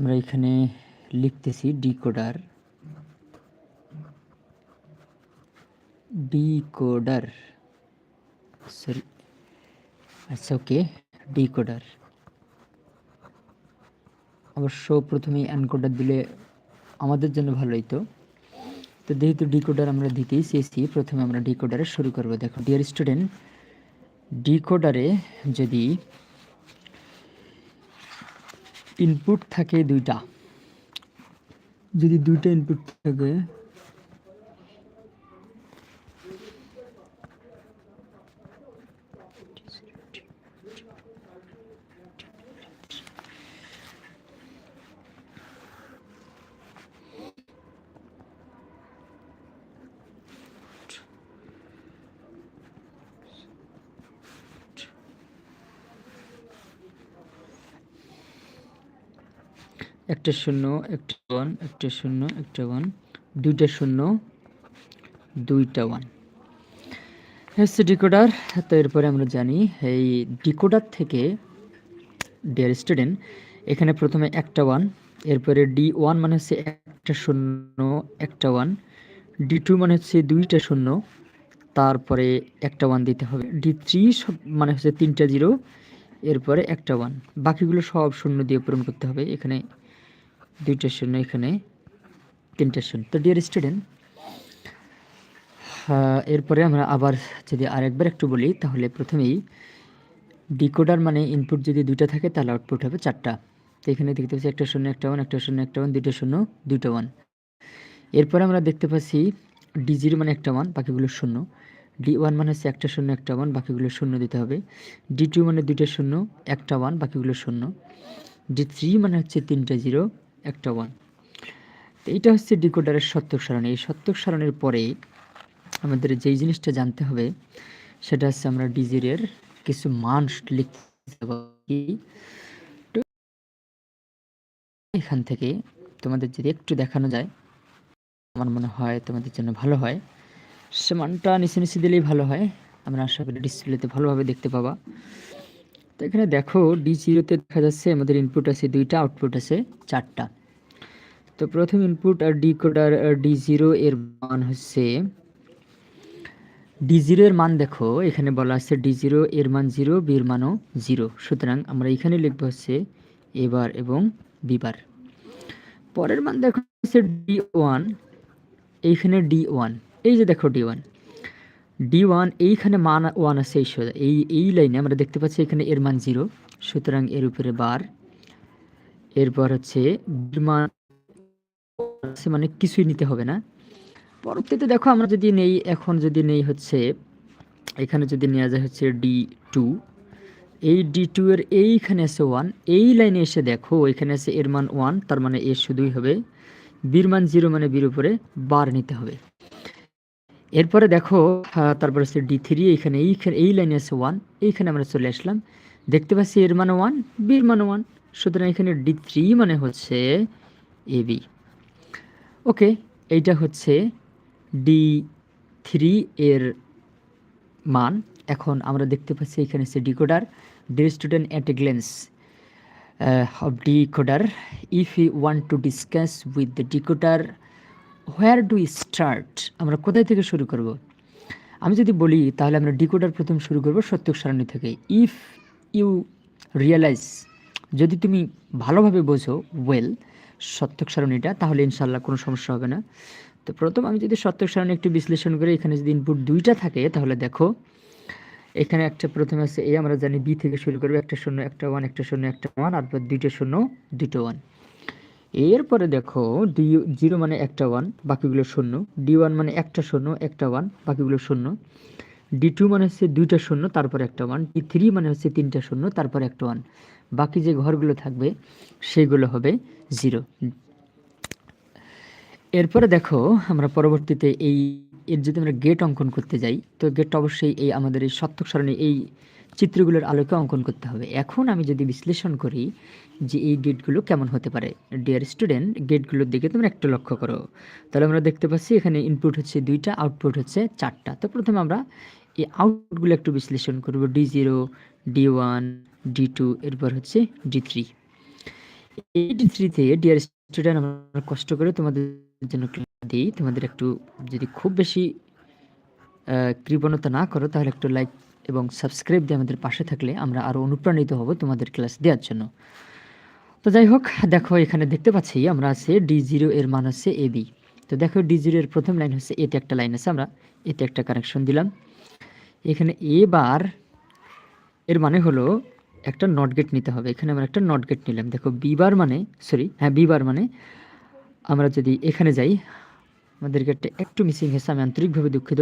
আমরা এখানে লিখতেছি ডিকোডার। ডিকোডার। সরি আচ্ছা ওকে, ডিকোডার। অবশ্য প্রথমেই অ্যানকোডার দিলে আমাদের জন্য ভালো হইতো তো যেহেতু ডিকোডার আমরা দিতেই চেয়েছি, প্রথমে আমরা ডিকোডারে শুরু করব। দেখো, ডিয়ার স্টুডেন্ট, ডিকোডারে যদি ইনপুট থাকে দুইটা। যদি দুইটা ইনপুট থাকে একটা শূন্য, একটা ওয়ান, একটা শূন্য, একটা ওয়ান, দুইটা শূন্য, দুইটা ওয়ান। হচ্ছে ডিকোডার, তো এরপরে আমরা জানি, এই ডিকোডার থেকে ডিয়ার স্টুডেন্ট এখানে প্রথমে একটা ওয়ান, এরপরে ডি ওয়ান মানে হচ্ছে একটা শূন্য, একটা ওয়ান, ডি টু মানে হচ্ছে দুইটা শূন্য, তারপরে একটা ওয়ান দিতে হবে। ডি থ্রি সব মানে হচ্ছে তিনটা জিরো, এরপরে একটা ওয়ান, বাকিগুলো সব শূন্য দিয়ে পূরণ করতে হবে। এখানে দুইটা শূন্য এখানে, তিনটা শূন্য। তো ডিয়ার স্টুডেন্ট এরপরে আমরা আবার যদি আরেকবার একটু বলি, তাহলে প্রথমেই ডিকোডার মানে ইনপুট যদি দুইটা থাকে, তাহলে আউটপুট হবে চারটা। তো এখানে দেখতে পাচ্ছি একটা শূন্য, একটা ওয়ান একটা শূন্য, একটা ওয়ান দুইটা শূন্য, দুইটা ওয়ান এরপরে আমরা দেখতে পাচ্ছি ডি জিরো মানে একটা ওয়ান বাকিগুলো শূন্য। ডি ওয়ান মানে হচ্ছে একটা শূন্য, একটা ওয়ান বাকিগুলো শূন্য দিতে হবে। ডি টু মানে দুইটা শূন্য, একটা ওয়ান বাকিগুলো শূন্য। ডি থ্রি মানে হচ্ছে তিনটা জিরো একটা ওয়ান তো এইটা হচ্ছে ডিকোডারের সত্যক সারণী। এই সত্যক সারণীর পরে আমাদের যেই জিনিসটা জানতে হবে, সেটা হচ্ছে আমরা ডিজিরের কিছু মান লিখতে এখান থেকে তোমাদের যদি একটু দেখানো যায়, আমার মনে হয় তোমাদের জন্য ভালো হয়। সে মানটা নিচে নিচে দিলেই ভালো হয়। আমরা আশা করি ডিসপ্লেতে ভালোভাবে দেখতে পাবা। তো এখানে দেখো ডি জিরোতে দেখা যাচ্ছে আমাদের ইনপুট আছে দুইটা আউটপুট আছে চারটা। তো প্রথম ইনপুট আর ডি কোডার ডি জিরো এর মান হচ্ছে ডি জিরো এর মান দেখো, এখানে বলা আছে ডি জিরো এর মান জিরো বির মানও জিরো সুতরাং আমরা এখানে লিখব হচ্ছে এবার এবং বিবার পরের মান দেখো হচ্ছে ডি ওয়ান এইখানে ডি ওয়ান এই যে দেখো ডি ওয়ান ডি ওয়ান এইখানে মান ওয়ান আছে, এই এই এই লাইনে আমরা দেখতে পাচ্ছি এখানে এর মান জিরো সুতরাং এর উপরে বার। এরপর হচ্ছে মান মানে কিছুই নিতে হবে না। পরবর্তীতে দেখো আমরা যদি নেই, এখন যদি নেই হচ্ছে, এখানে যদি নেওয়া যায় হচ্ছে ডি টু এই ডি টু এর এইখানে আছে ওয়ান এই লাইনে এসে দেখো এখানে আছে এর মান ওয়ান তার মানে এর শুধুই হবে। বীর মান জিরো মানে বীর উপরে বার নিতে হবে। এরপরে দেখো তারপরে হচ্ছে ডি থ্রি এইখানে এইখানে, এই লাইনে আছে ওয়ান এইখানে আমরা চলে আসলাম। দেখতে পাচ্ছি এর মানে ওয়ান বির মানে ওয়ান সুতরাং এখানে ডি থ্রি মানে হচ্ছে এ বি ওকে, এইটা হচ্ছে ডি থ্রি এর মান। এখন আমরা দেখতে পাচ্ছি এখানে হচ্ছে decoder the student at a glance of decoder. If you want to discuss with the decoder where do start আমরা কোথায় থেকে শুরু করব? আমি যদি বলি, তাহলে আমরা ডিকোডার প্রথম শুরু করব সত্যক সারণী থেকে। ইফ ইউ রিয়েলাইজ যদি তুমি ভালোভাবে বোঝো ওয়েল সত্যক সারণীটা, তাহলে ইনশাল্লাহ কোনো সমস্যা হবে না। তো প্রথম আমি যদি সত্যক সারণী একটু বিশ্লেষণ করি, এখানে যদি ইনপুট দুইটা থাকে, তাহলে দেখো, এখানে একটা প্রথমে আছে এই আমরা জানি বি থেকে শুরু করব, একটা শূন্য, একটা ওয়ান একটা শূন্য, একটা ওয়ান আর দুইটা শূন্য দুটো ওয়ান এরপরে দেখো ডি জিরো মানে একটা ওয়ান বাকিগুলো শূন্য। ডি ওয়ান মানে একটা শূন্য, একটা ওয়ান বাকিগুলো শূন্য। ডি টু মানে হচ্ছে দুইটা শূন্য, তারপর একটা ওয়ান ডি থ্রি মানে হচ্ছে তিনটা শূন্য, তারপর একটা ওয়ান বাকি যে ঘরগুলো থাকবে, সেগুলো হবে জিরো এরপরে দেখো, আমরা পরবর্তীতে এই, এর যদি আমরা গেট অঙ্কন করতে যাই, তো গেটটা অবশ্যই এই আমাদের এই সত্যক সারণী এই চিত্রগুলোর আলোকে অঙ্কন করতে হবে। এখন আমি যদি বিশ্লেষণ করি যে এই গেটগুলো কেমন হতে পারে। ডিয়ার স্টুডেন্ট গেটগুলোর দিকে তোমরা একটু লক্ষ্য করো। তাহলে আমরা দেখতে পাচ্ছি এখানে ইনপুট হচ্ছে দুইটা আউটপুট হচ্ছে চারটা। তো প্রথমে আমরা এই আউটপুটগুলো একটু বিশ্লেষণ করব। D zero D one D two এরপর হচ্ছে ডি থ্রি এইটি থ্রিতে ডিয়ার স্টুডেন্ট আমরা কষ্ট করে তোমাদের জন্য দিই। তোমাদের একটু যদি খুব বেশি কৃপণতা না করো, তাহলে একটু লাইক এবং সাবস্ক্রাইব দিয়ে আমাদের পাশে থাকলে আমরা আরও অনুপ্রাণিত হব তোমাদের ক্লাস দেওয়ার জন্য। তো যাই হোক, দেখো এখানে দেখতে পাচ্ছি আমরা আছে ডি জিরো এর মান হচ্ছে এ বি তো দেখো ডি জিরো এর প্রথম লাইন হচ্ছে এতে একটা লাইন আছে, আমরা এতে একটা কানেকশন দিলাম। এখানে এ বার এর মানে হলো একটা নট গেট নিতে হবে। এখানে আমরা একটা নট গেট নিলাম। দেখো বি বার মানে সরি হ্যাঁ বি বার মানে আমরা যদি এখানে যাই আমাদের গেটটা একটু মিসিং হয়েছে, আমি আন্তরিকভাবে দুঃখিত।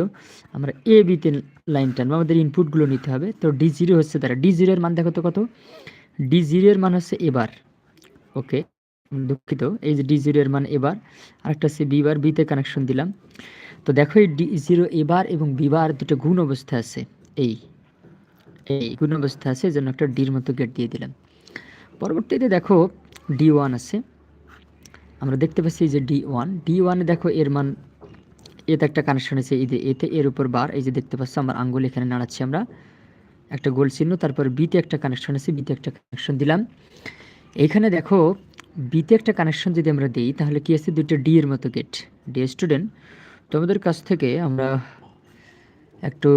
আমরা এ বিতে লাইন টানবো, আমাদের ইনপুটগুলো নিতে হবে। তো ডি জিরো হচ্ছে তারা ডি জিরোর মান দেখো তো কত? ডি জিরোর মান হচ্ছে এবার ওকে দুঃখিত, এই যে ডি জিরো এর মান এবার আরেকটা হচ্ছে বি বার বিতে কানেকশন দিলাম। তো দেখো এই ডি জিরো এবার এবং বিবার দুটো গুণ অবস্থা আছে, এই এই গুণ অবস্থা আছে, এই জন্য একটা ডির মতো গেট দিয়ে দিলাম। পরবর্তীতে দেখো ডি ওয়ান আছে। আমরা দেখতে পাচ্ছি যে ডি ওয়ান ডি ওয়ানে দেখো এর মান, এতে একটা কানেকশন আছে, এই এতে এর উপর বার এই যে দেখতে পাচ্ছ আমার আঙ্গুল এখানে নাড়াচ্ছি আমরা। একটা গোল চিহ্ন, তারপর বিতে একটা কানেকশন আছে বিতে একটা কানেকশন দিলাম। এইখানে দেখো বিতে একটা কানেকশন যদি আমরা দিই, তাহলে কি আছে? দুইটা ডি এর মতো গেট ডি স্টুডেন্ট তোমাদের কাছ থেকে আমরা একটু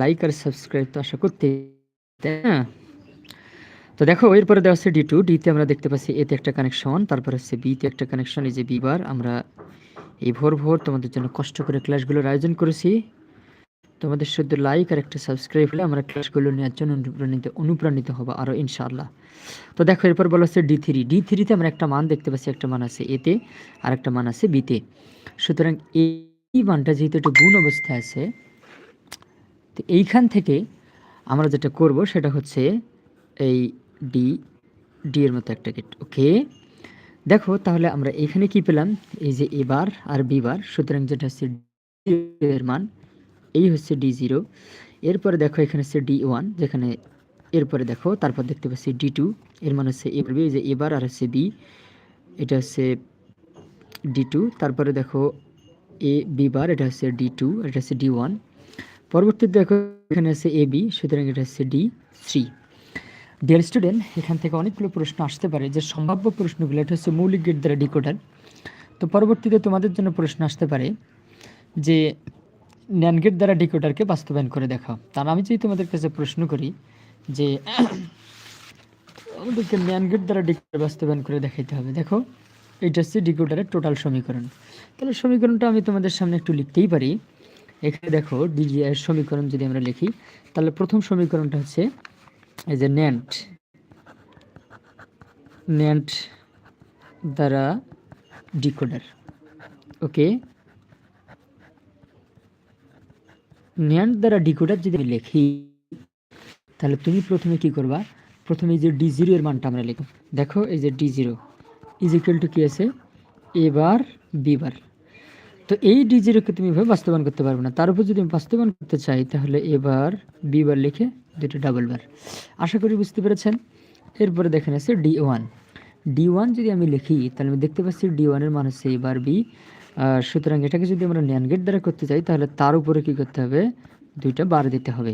লাইক আর সাবস্ক্রাইব তো আশা করতে না? তো দেখো, এরপরে দেওয়া হচ্ছে ডি টু ডিতে আমরা দেখতে পাচ্ছি এতে একটা কানেকশন তারপর হচ্ছে বিতে একটা কানেকশন এই যে বিবার আমরা এই ভোর ভোর তোমাদের জন্য কষ্ট করে ক্লাসগুলোর আয়োজন করেছি। তোমাদের শুধু লাইক আর একটা সাবস্ক্রাইব হলে আমরা ক্লাসগুলো নেওয়ার জন্য অনুপ্রাণিত অনুপ্রাণিত হব আরও ইনশাআল্লাহ। তো দেখো, এরপর বলা হচ্ছে ডি থ্রি ডি থ্রিতে আমরা একটা মান দেখতে পাচ্ছি, একটা মান আছে এতে আর একটা মান আছে বিতে সুতরাং এই মানটা যেহেতু একটা গুণ অবস্থায় আছে, তো এইখান থেকে আমরা যেটা করব সেটা হচ্ছে এই ডি ডি এর মতো একটা গেট ওকে দেখো, তাহলে আমরা এখানে কি পেলাম? এই যে এবার আর বিবার সুতরাং যেটা হচ্ছে এর মান, এই হচ্ছে ডি জিরো এরপরে দেখো, এখানে হচ্ছে ডি ওয়ান যেখানে এরপরে দেখো, তারপর দেখতে পাচ্ছি ডি টু এর মান হচ্ছে এবার এই যে এবার আর হচ্ছে বি এটা হচ্ছে ডি টু তারপরে দেখো এ বি বার এটা হচ্ছে ডি টু এটা হচ্ছে ডি ওয়ান পরবর্তীতে দেখো, এখানে আছে এ বি সুতরাং এটা হচ্ছে ডি থ্রি ডিয়ার স্টুডেন্ট এখান থেকে অনেকগুলো প্রশ্ন আসতে পারে। যে সম্ভাব্য প্রশ্নগুলো, এটা হচ্ছে মৌলিক গেট দ্বারা ডিকোডার তো পরবর্তীতে তোমাদের জন্য প্রশ্ন আসতে পারে যে ন্যান গেট দ্বারা ডিকোডারকে বাস্তবায়ন করে দেখাও। তার আমি যদি তোমাদের কাছে প্রশ্ন করি যে আমাদেরকে ন্যান গেট দ্বারা ডিকোডার বাস্তবায়ন করে দেখাইতে হবে। দেখো, এটা হচ্ছে ডিকোডারের টোটাল সমীকরণ। তাহলে সমীকরণটা আমি তোমাদের সামনে একটু লিখতেই পারি। এখানে দেখো ডিজিআই সমীকরণ যদি আমরা লিখি, তাহলে প্রথম সমীকরণটা হচ্ছে এই যে ন্যান্ট ন্যান্ট দ্বারা ডিকোডার। ওকে? ন্যান্ট দ্বারা ডিকোডার যদি আমি লিখি, তাহলে তুমি প্রথমে কি করবা? প্রথমে যে ডি জিরো এর মানটা আমরা লিখব। দেখো, এই যে D zero is equal to কি আছে? এবার বিবার তো এই ডি জিরোকে তুমি এভাবে বাস্তবায়ন করতে পারবে না। তার উপর যদি আমি বাস্তবায়ন করতে চাই, তাহলে এবার বি বার লিখে দুটো ডাবল বার। আশা করি বুঝতে পেরেছেন? এরপরে দেখেন আছে ডি ওয়ান ডি ওয়ান যদি আমি লিখি, তাহলে আমি দেখতে পাচ্ছি ডি ওয়ানের মান হচ্ছে এবার বি সুতরাং এটাকে যদি আমরা ন্যান গেট দ্বারা করতে চাই, তাহলে তার উপরে কি করতে হবে? দুইটা বার দিতে হবে।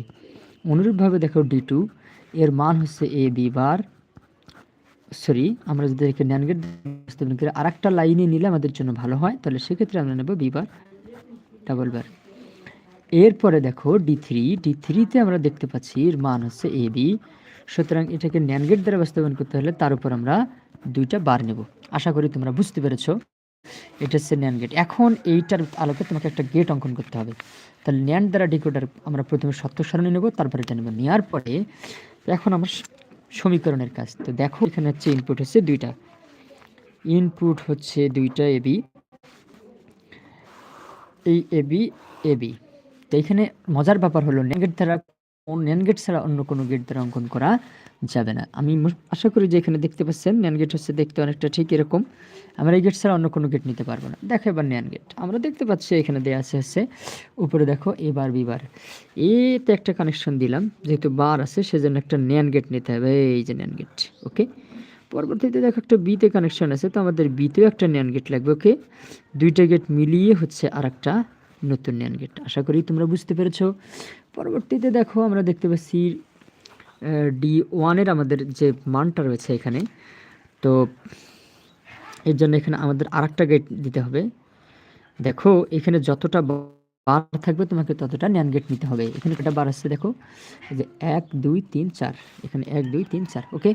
অনুরূপভাবে দেখো ডি টু এর মান হচ্ছে এ বি বার। সরি, আমরা যদি একে ন্যান গেট বাস্তবায়ন করি আর একটা লাইনে নিলে আমাদের জন্য ভালো হয়, তাহলে সেক্ষেত্রে আমরা নেব বিবার ডাবল বার। এরপরে দেখো ডি থ্রি ডি থ্রিতে আমরা দেখতে পাচ্ছি এর মান হচ্ছে এ বি সুতরাং এটাকে ন্যান গেট দ্বারা বাস্তবায়ন করতে হলে তার উপর আমরা দুইটা বার নেব। আশা করি তোমরা বুঝতে পেরেছ। এটা হচ্ছে ন্যান গেট। এখন এইটার আলোকে তোমাকে একটা গেট অঙ্কন করতে হবে। তাহলে ন্যান দ্বারা ডিকোডার আমরা প্রথমে সত্য সারণী নেব, তারপরে এটা নেব। নেওয়ার পরে এখন আমার সমীকরণের কাজ। তো দেখো, এখানে হচ্ছে ইনপুট হচ্ছে দুইটা। ইনপুট হচ্ছে দুইটা এবি এই এবি এবি তো এখানে মজার ব্যাপার হলো ন্যান গেট দ্বারা নেন গেট ছাড়া অন্য কোনো গেট দ্বারা অঙ্কন করা যাবে না। আমি আশা করি যে এখানে দেখতে পাচ্ছেন ন্যান গেট হচ্ছে দেখতে অনেকটা ঠিক এরকম। আমরা এই গেট ছাড়া অন্য কোনো গেট নিতে পারব না। দেখো এবার ন্যান গেট। আমরা দেখতে পাচ্ছি এখানে দেওয়া আছে হচ্ছে, উপরে দেখো এবার বিবার এতে একটা কানেকশন দিলাম, যেহেতু বার আছে, সেজন্য একটা ন্যান গেট নিতে হবে। এই যে ন্যান গেট ওকে পরবর্তীতে দেখো একটা বিতে কানেকশন আছে, তো আমাদের বিতেও একটা ন্যান গেট লাগবে ওকে দুইটা গেট মিলিয়ে হচ্ছে আর একটা নতুন ন্যান গেট। আশা করি তোমরা বুঝতে পেরেছ। পরবর্তীতে দেখো, আমরা দেখতে পাচ্ছি ডি ওয়ানের আমাদের যে মানটা রয়েছে এখানে, তো এর জন্য এখানে আমাদের আরেকটা গেট দিতে হবে। দেখো, এখানে যতটা বার থাকবে তোমাকে ততটা ন্যান গেট নিতে হবে। এখানে কটা বার আসছে দেখো? যে এক, দুই, তিন, চার। এখানে এক, দুই, তিন, চার ওকে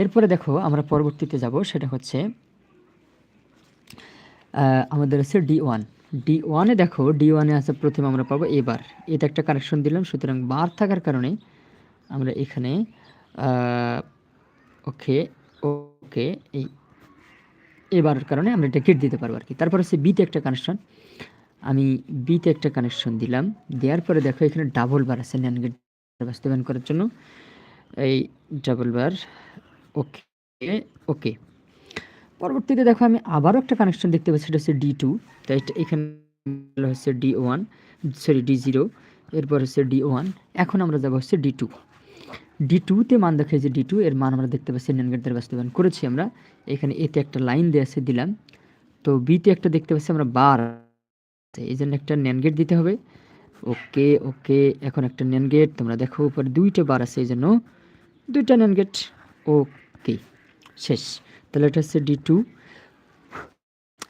এরপরে দেখো, আমরা পরবর্তীতে যাব, সেটা হচ্ছে আমাদের আছে ডি ওয়ান ডি ওয়ানে দেখো ডি ওয়ানে আছে প্রথমে আমরা পাবো এবার এতে একটা কানেকশন দিলাম, সুতরাং বার থাকার কারণে আমরা এখানে ওকে ওকে, এই এবার কারণে আমরা এটা গেট দিতে পারব আর কি। তারপর হচ্ছে বিতে একটা কানেকশন আমি বিতে একটা কানেকশন দিলাম। দেওয়ার পরে দেখো এখানে ডাবল বার আছে ন্যান গেট বাস্তবায়ন করার জন্য। এই ডাবল বার ওকে ওকে। পরবর্তীতে দেখো আমি আবারও একটা কানেকশন দেখতে পাচ্ছি, সেটা হচ্ছে ডি টু তো এটা এখানে হচ্ছে D one sorry D zero এরপর হচ্ছে ডি ওয়ান এখন আমরা যাব হচ্ছে ডি টু ডি টুতে মান দেখে যে ডি টু এর মান আমরা দেখতে পাচ্ছি ন্যান গেট দ্বারা বাস্তবায়ন করেছি আমরা। এখানে এতে একটা লাইন দেওয়া আছে, দিলাম। তো বিতে একটা দেখতে পাচ্ছি আমরা বার এই জন্য একটা ন্যান গেট দিতে হবে। ওকে ওকে এখন একটা ন্যান গেট তোমরা দেখো, উপরে দুইটা বার আছে, এই জন্য দুইটা ন্যান গেট ওকে শেষ। তাহলে এটা হচ্ছে ডি টু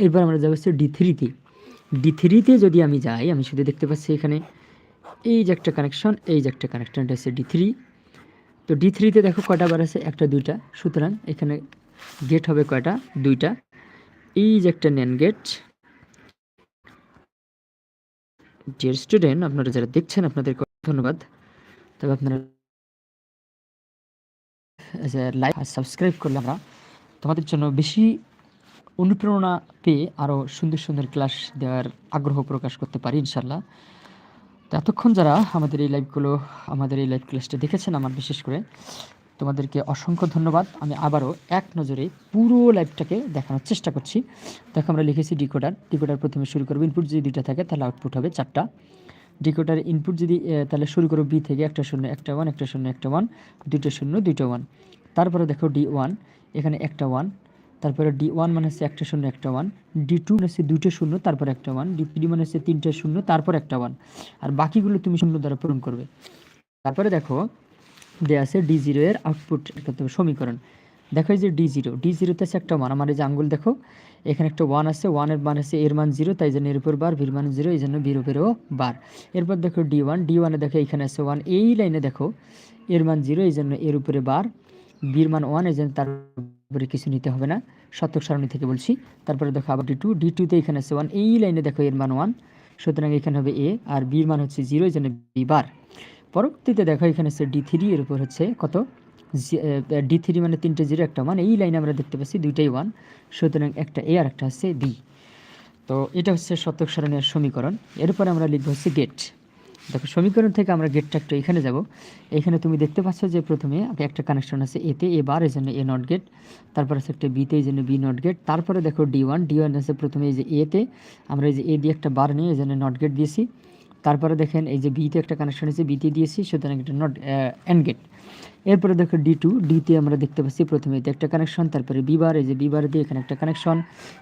এরপর আমরা যাব হচ্ছে ডি থ্রিতে ডি থ্রিতে যদি আমি যাই, আমি শুধু দেখতে পাচ্ছি এখানে এই যে একটা কানেকশন এই যে একটা কানেকশন এটা হচ্ছে ডি থ্রি তো ডি থ্রিতে দেখো কয়টা বার আছে? একটা, দুইটা। সুতরাং এখানে গেট হবে কয়টা? দুইটা। এই যে একটা নেন গেট ডিয়ার স্টুডেন্ট আপনারা যারা দেখছেন আপনাদেরকে ধন্যবাদ। তবে আপনারা লাইক আর সাবস্ক্রাইব করলে আমরা তোমাদের জন্য বেশি অনুপ্রেরণা পেয়ে আরও সুন্দর সুন্দর ক্লাস দেওয়ার আগ্রহ প্রকাশ করতে পারি ইনশাল্লাহ তো এতক্ষণ যারা আমাদের এই লাইভগুলো আমাদের এই লাইভ ক্লাসটা দেখেছেন আমার বিশেষ করে, তোমাদেরকে অসংখ্য ধন্যবাদ। আমি আবারও এক নজরে পুরো লাইভটাকে দেখানোর চেষ্টা করছি। দেখো, আমরা লিখেছি ডিকোডার ডিকোডার প্রথমে শুরু করব। ইনপুট যদি দুইটা থাকে, তাহলে আউটপুট হবে চারটা। ডিকোডার ইনপুট যদি তাহলে শুরু করো বি থেকে। একটা শূন্য, একটা ওয়ান একটা শূন্য, একটা ওয়ান দুইটা শূন্য দুটো ওয়ান তারপরে দেখো ডি ওয়ান এখানে একটা ওয়ান তারপরে ডি ওয়ান মানে হচ্ছে একটা শূন্য, একটা ওয়ান ডি টু মানে হচ্ছে দুইটা শূন্য, তারপর একটা ওয়ান ডি থ্রি মানে হচ্ছে তিনটা শূন্য, তারপর একটা ওয়ান আর বাকিগুলো তুমি শূন্য দ্বারা পূরণ করবে। তারপরে দেখো দেওয়া আছে ডি জিরো এর আউটপুট সমীকরণ। দেখো যে ডি জিরো ডি জিরোতে আছে একটা মান আমার এই যে আঙ্গুল দেখো, এখানে একটা ওয়ান আছে ওয়ানের মান আছে এর মান জিরো তাই জন্য এর উপর বার ভির মান জিরো এই জন্য বির উপরেও বার। এরপর দেখো ডি ওয়ান ডি ওয়ানে দেখো এখানে আছে ওয়ান এই লাইনে দেখো এর মান জিরো এই জন্য এর উপরে বার। বির মান ওয়ান এই জন্য তার উপরে কিছু নিতে হবে না। শতক সারণী থেকে বলছি। তারপরে দেখো আবার ডি টু ডি টুতে এখানে আছে ওয়ান এই লাইনে দেখো এর মান ওয়ান সুতরাং এখানে হবে এ আর বির মান হচ্ছে জিরো এই জন্য বি বার। পরবর্তীতে দেখো এখানে হচ্ছে ডি থ্রি এর উপর হচ্ছে কত? ডি থ্রি মানে তিনটে জিরো একটা ওয়ান এই লাইনে আমরা দেখতে পাচ্ছি দুইটাই ওয়ান সুতরাং একটা এ আর একটা হচ্ছে বি তো এটা হচ্ছে শতক সারণীর সমীকরণ। এরপরে আমরা লিখব হচ্ছে গেট দেখো, সমীকরণ থেকে আমরা গেটটা একটু এখানে যাব। এখানে তুমি দেখতে পাচ্ছ যে প্রথমে একটা কানেকশন আছে এতে এ বার এই জন্য এ নট গেট তারপর আছে একটা বিতে এই জন্য বি নট গেট তারপরে দেখো ডি ওয়ান ডি ওয়ান আছে প্রথমে এই যে এতে আমরা এই যে এ দিয়ে একটা বার নিয়ে এই জন্য নট গেট দিয়েছি। তারপরে দেখেন এই যে বিতে একটা কানেকশন আছে বিতে দিয়েছি, সুতরাং এটা নট এন গেট এরপরে দেখো ডি টু ডিতে আমরা দেখতে পাচ্ছি প্রথমে এতে একটা কানেকশন তারপরে বি বার এই যে বি বার দিয়ে এখানে একটা কানেকশন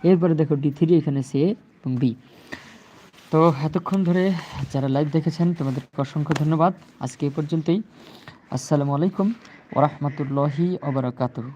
এরপরে দেখো ডি থ্রি এখানে সে এবং বি তো এতক্ষণ ধরে যারা লাইভ দেখেছেন, তোমাদেরকে অসংখ্য ধন্যবাদ। আজকে এই পর্যন্তই। আসসালামু আলাইকুম ওরহমতুল্লাহি ওবরাকাতুহ